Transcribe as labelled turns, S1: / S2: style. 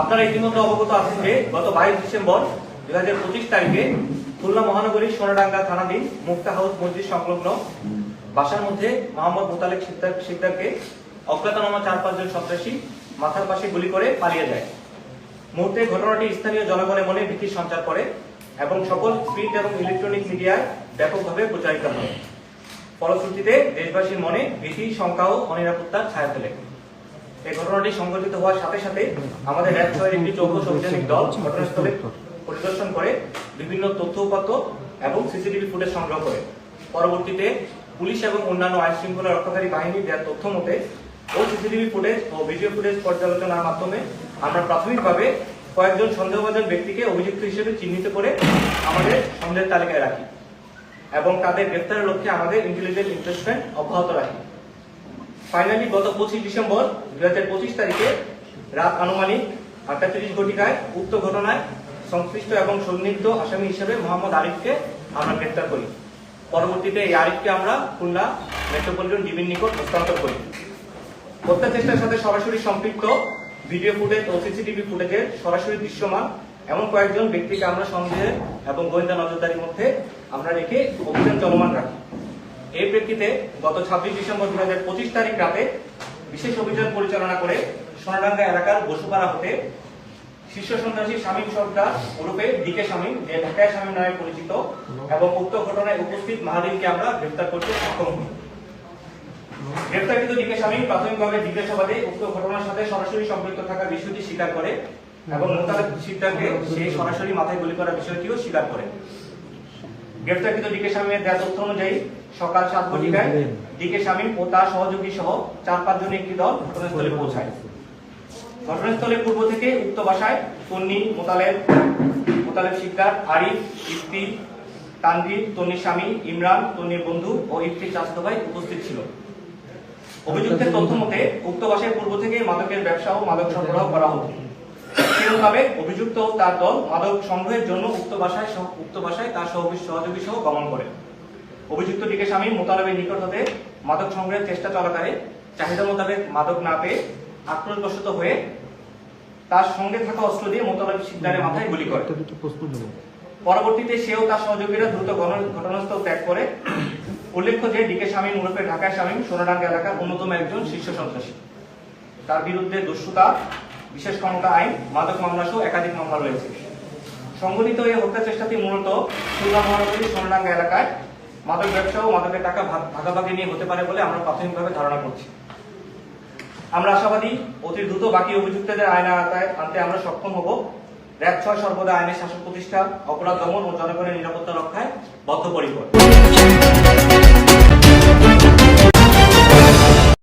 S1: আপনারা ইতিমধ্যে অবগত আছেন যে গত বাইশ ডিসেম্বর দুই হাজার পঁচিশ তারিখে খুলনা মহানগরীর সোনাডাঙ্গা থানাধীন মুক্তা হাউস মসজিদ সংলগ্ন বাসার মধ্যে মোহাম্মদ মোতালেক সিদ্দার সিদ্দারকে অজ্ঞাতনামা চার পাঁচজন সন্ত্রাসী মাথার পাশে গুলি করে পালিয়ে যায়। মুহূর্তে ঘটনাটি স্থানীয় জনগণের মনে ভীতি সঞ্চার করে এবং সকল প্রিন্ট এবং ইলেকট্রনিক মিডিয়ায় ব্যাপকভাবে প্রচারিত হয়। ফলশ্রুতিতে দেশবাসীর মনে ভীতি শঙ্কা ও অনিরাপত্তার ছায়া ফেলে। এই ঘটনাটি সংঘটিত হওয়ার সাথে সাথে আমাদের র্যাব একটি চৌকস অভিযানিক দল ঘটনাস্থলে পরিদর্শন করে বিভিন্ন তথ্য উপাত্ত এবং সিসিটিভি ফুটেজ সংগ্রহ করে। পরবর্তীতে পুলিশ এবং অন্যান্য আইন শৃঙ্খলা রক্ষাকারী বাহিনী দেওয়ার তথ্য মতে ও সিসিটিভি ফুটেজ ও ভিডিও ফুটেজ পর্যালোচনার মাধ্যমে আমরা প্রাথমিকভাবে কয়েকজন সন্দেহভাজন ব্যক্তিকে অভিযুক্ত হিসেবে চিহ্নিত করে আমাদের সন্দেহের তালিকায় রাখি এবং তাদের গ্রেফতারের লক্ষ্যে আমাদের ইন্টেলিজেন্স ইনভেস্টমেন্ট অব্যাহত রাখি। ফাইনালি গত পঁচিশ ডিসেম্বর দু হাজার পঁচিশ তারিখে রাত আনুমানিক আটটা ঘটিকায় উক্ত ঘটনায় সংশ্লিষ্ট এবং সন্নিগ্ধ আসামি হিসেবে মোহাম্মদ আরিফকে আমরা গ্রেপ্তার করি। পরবর্তীতে এই আরিফকে আমরা খুলনা মেট্রোপলিটন ডিবির নিকট হস্তান্তর করি। হত্যা চেষ্টার সাথে সরাসরি সম্পৃক্ত ভিডিও ফুটেজ ও সিসিটিভি ফুটেজের সরাসরি দৃশ্যমান এমন কয়েকজন ব্যক্তিকে আমরা সন্দেহের এবং গোয়েন্দা নজরদারির মধ্যে আমরা রেখে অভিযান চলমান রাখি। এই প্রেক্ষিতে গত ছাব্বিশ ডিসেম্বর দু হাজার পঁচিশ তারিখ রাতে বিশেষ অভিযান পরিচালনা করে সোনাডাঙ্গা এলাকার বসুপাড়া হতে শীর্ষ সন্ত্রাসী শামীম সর্দার ওরফে ডিকে শামীম যে ঢাকায় শামীম নামে পরিচিত এবং উক্ত ঘটনায় উপস্থিত মাহাদিনকে আমরা গ্রেফতার করতে সক্ষম হই। গ্রেফতারকৃত ডিকে শামীম প্রাথমিকভাবে জিজ্ঞাসাবাদে উক্ত ঘটনার সাথে সরাসরি সম্পৃক্ত থাকার বিষয়টি স্বীকার করে এবং মোতালেব সিদ্ধাকে সেই সরাসরি মাথায় গুলি করার বিষয়টিও স্বীকার করে গ্রেফতারকৃত ডিকে শামীমের দেওয়া তথ্য অনুযায়ী সকাল সাত ঘটিকায় ডিকে শামীম ও তার সহযোগী সহ চার পাঁচজনের একটি দল ঘটনাস্থলে পৌঁছায়। ঘটনাস্থলে পূর্ব থেকে উক্ত বাসায় তন্নি মোতালেব মোতালেব শিকদার আরিফ ইফতি তানভীর তন্নির স্বামী ইমরান তন্নির বন্ধু ও ইফতির চাচাতো ভাই উপস্থিত ছিল। অভিযুক্তের তথ্য মতে উক্ত বাসায় পূর্ব থেকে মাদকের ব্যবসা ও মাদক সরবরাহ করা হতো। সেরকমভাবে অভিযুক্ত তার দল মাদক সংগ্রহের জন্য উক্ত সহ- উক্ত বাসায় তার সহযোগী সহ গমন করে। অভিযুক্ত ডিকে স্বামী মোতালেবের নিকট হতে মাদক সংগ্রহের চেষ্টা চলাকালে চাহিদা মোতাবেক মাদক না পেয়ে আক্রোশবশত হয়ে তার সঙ্গে থাকা অস্ত্র দিয়ে মোতালেব সিদ্ধারের মাথায় গুলি করে। পরবর্তীতে সেও তার সহযোগীরা দ্রুত ঘটনাস্থল ত্যাগ করে। উল্লেখ্য যে ডিকে শামীম ওরফে ঢাকায় শামীম সোনাডাঙ্গা এলাকার অন্যতম একজন শীর্ষ সন্ত্রাসী। তার বিরুদ্ধে দস্যুতা বিশেষ ক্ষমতা আইন, মাদক মামলা সহ একাধিক মামলা রয়েছে। সংগঠিত এই হত্যা চেষ্টাটি মূলত খুলনা মহানগরীর সোনাডাঙ্গা এলাকায় মাদক ব্যবসা ও মাদকের টাকা ভাগাভাগি নিয়ে হতে পারে বলে আমরা প্রাথমিকভাবে ধারণা করছি। আমরা আশাবাদী, অতি দ্রুত বাকি অভিযুক্তদের আওতায় আনতে আমরা সক্ষম হব। র্যাব ছয় সর্বদা আইনের শাসন প্রতিষ্ঠা, অপরাধ দমন ও জনগণের নিরাপত্তা রক্ষায় বদ্ধপরিকর।